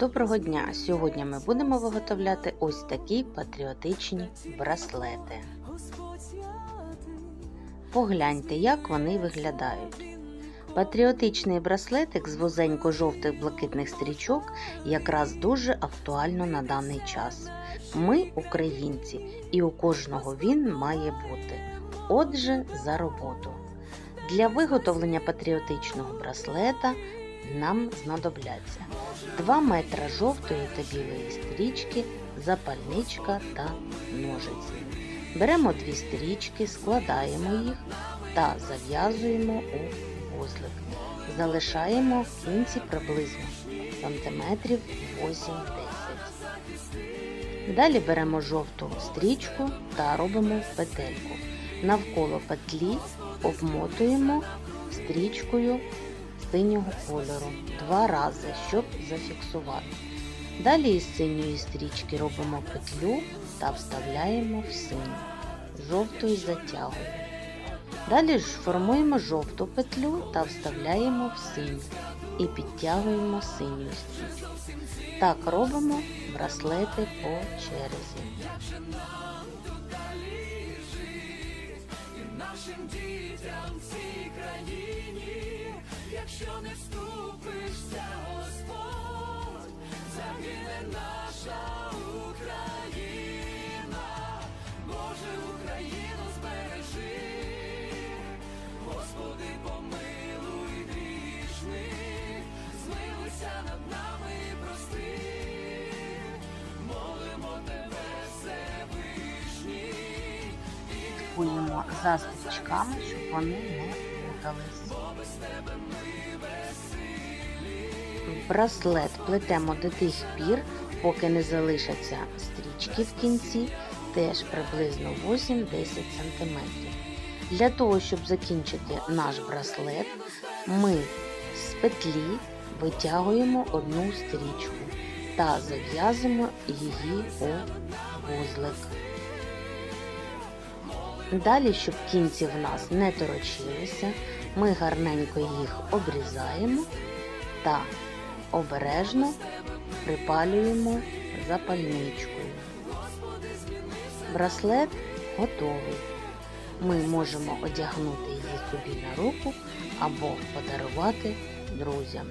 Доброго дня! Сьогодні ми будемо виготовляти ось такі патріотичні браслети. Погляньте, як вони виглядають. Патріотичний браслетик з вузенько-жовтих блакитних стрічок якраз дуже актуально на даний час. Ми українці, і у кожного він має бути. Отже, за роботу. Для виготовлення патріотичного браслета нам знадобляться 2 метра жовтої та білої стрічки, запальничка та ножиці. Беремо дві стрічки, складаємо їх та зав'язуємо у вузлик. Залишаємо в кінці приблизно сантиметрів 8-10. Далі беремо жовту стрічку та робимо петельку. Навколо петлі обмотуємо стрічкою синього кольору два рази, щоб зафіксувати. Далі із синьої стрічки робимо петлю та вставляємо в синю, жовтою затягуємо. Далі ж формуємо жовту петлю та вставляємо в синю і підтягуємо синю стрічку. Так робимо браслети по черзі. Нашим дітям цій країні, якщо не вступишся, Господь, загине наша Україна, Слідкуємо за стрічками, щоб вони не плутались. Браслет плетемо до тих пір, поки не залишаться стрічки в кінці, теж приблизно 8-10 см. Для того, щоб закінчити наш браслет, ми з петлі витягуємо одну стрічку та зав'язуємо її у вузлик. Далі, щоб кінці в нас не торочилися, ми гарненько їх обрізаємо та обережно припалюємо запальничкою. Браслет готовий. Ми можемо одягнути її собі на руку або подарувати друзям.